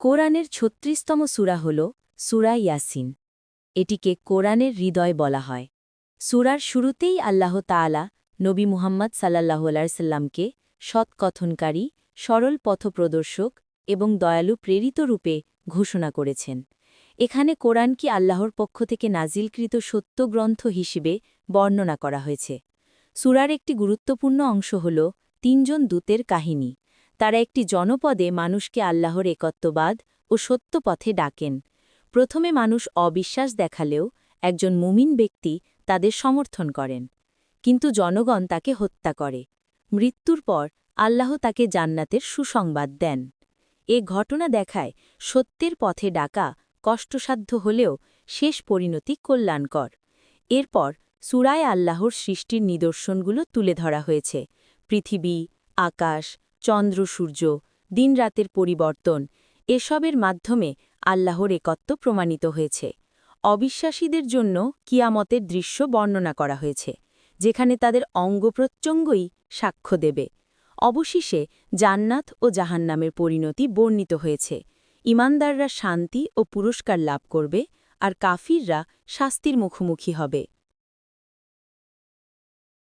কোরআনের ছত্রিশতম সূরা হল সুরা ইয়াসিন। এটিকে কোরআনের হৃদয় বলা হয়। সুরার শুরুতেই আল্লাহ তাআলা নবী মুহাম্মদ সাল্লাল্লাহু আলাইহি সাল্লামকে সৎকথনকারী, সরল পথপ্রদর্শক এবং দয়ালু প্রেরিত রূপে ঘোষণা করেছেন। এখানে কোরআন কি আল্লাহর পক্ষ থেকে নাজিলকৃত সত্য গ্রন্থ হিসেবে বর্ণনা করা হয়েছে। সূরার একটি গুরুত্বপূর্ণ অংশ হল তিনজন দূতের কাহিনী। তারা একটি জনপদে মানুষকে আল্লাহর একত্ববাদ ও সত্য পথে ডাকেন। প্রথমে মানুষ অবিশ্বাস দেখালেও একজন মুমিন ব্যক্তি তাদের সমর্থন করেন। কিন্তু জনগণ তাকে হত্যা করে। মৃত্যুর পর আল্লাহ তাকে জান্নাতের সুসংবাদ দেন। এ ঘটনা দেখায় সত্যের পথে ডাকা কষ্টসাধ্য হলেও শেষ পরিণতি কল্যাণকর। এরপর সুরায় আল্লাহর সৃষ্টির নিদর্শনগুলো তুলে ধরা হয়েছে। পৃথিবী, আকাশ চন্দ্র, সূর্য, দিনরাতের পরিবর্তন, এসবের মাধ্যমে আল্লাহর একত্ব প্রমাণিত হয়েছে। অবিশ্বাসীদের জন্য কিয়ামতের দৃশ্য বর্ণনা করা হয়েছে, যেখানে তাদের অঙ্গপ্রত্যঙ্গই সাক্ষ্য দেবে। অবশেষে জান্নাত ও জাহান্নামের পরিণতি বর্ণিত হয়েছে। ইমানদাররা শান্তি ও পুরস্কার লাভ করবে আর কাফিররা শাস্তির মুখোমুখি হবে।